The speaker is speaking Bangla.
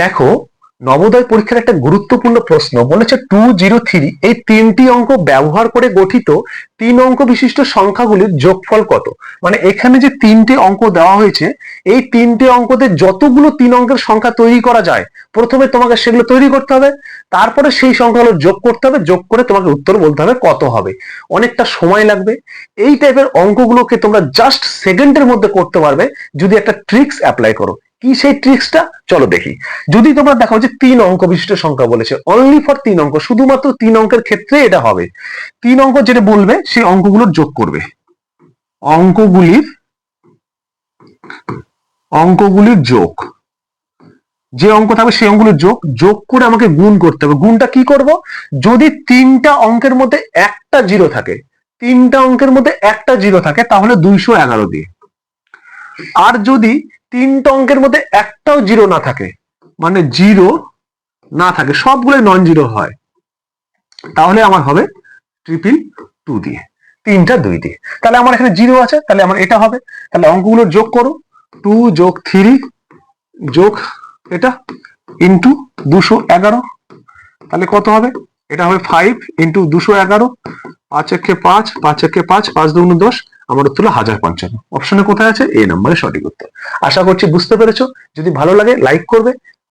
দেখো, নবোদয় পরীক্ষার একটা গুরুত্বপূর্ণ প্রশ্ন বলেছে টু জিরো থ্রি এই তিনটি অঙ্ক ব্যবহার করে গঠিত তিন অঙ্ক বিশিষ্ট সংখ্যাগুলির যোগফল কত? মানে এখানে যে তিনটে অঙ্ক দেওয়া হয়েছে, এই তিনটে অঙ্কতে যতগুলো তিন অঙ্কের সংখ্যা তৈরি করা যায়, প্রথমে তোমাকে সেগুলো তৈরি করতে হবে, তারপরে সেই সংখ্যাগুলো যোগ করতে হবে, যোগ করে তোমাকে উত্তর বলতে হবে কত হবে। অনেকটা সময় লাগবে। এই টাইপের অঙ্কগুলোকে তোমরা জাস্ট সেকেন্ডের মধ্যে করতে পারবে, যদি একটা ট্রিক্স অ্যাপ্লাই করো। কি সেই ট্রিক্সটা চলো দেখি। যদি তোমরা দেখো যে তিন অঙ্ক বিশিষ্ট সংখ্যা বলেছে অনলি ফর তিন অঙ্ক, শুধুমাত্র তিন অঙ্কের ক্ষেত্রে এটা হবে। তিন অঙ্ক যেটা বলবে, সেই অঙ্কগুলোর যোগ করবে। অঙ্কগুলির অঙ্কগুলির যোগ। যে অঙ্ক থাকবে সেই অঙ্কগুলোর যোগ। যোগ করে আমাকে গুণ করতে হবে। গুণটা কি করব? যদি তিনটা অঙ্কের মধ্যে একটা জিরো থাকে, তিনটা অঙ্কের মধ্যে একটা জিরো থাকে, তাহলে দুইশো এগারো দিয়ে। আর যদি তিনটা অঙ্কের মধ্যে একটাও জিরো না থাকে মানে জিরো না থাকে সবগুলো নন জিরো হয়, তাহলে আমার হবে ট্রিপল টু দিয়ে, তিনটা দুই দিয়ে। তাহলে আমার এখানে জিরো আছে, তাহলে আমার এটা হবে, তাহলে অঙ্কগুলো যোগ করো টু যোগ থ্রি যোগ এটা ইন্টু দুশো এগারো, তাহলে কত হবে? এটা হবে ফাইভ ইন্টু দুশো এগারো, পাঁচ একে পাঁচ পাঁচ একে পাঁচ পাঁচ দুগুণ দশ আমার উত্তর হাজার পঞ্চান্ন। অপশনে কোথায় আছে? এই নম্বরে সঠিক উত্তর। আশা করছি বুঝতে পেরেছ। যদি ভালো লাগে লাইক করবে।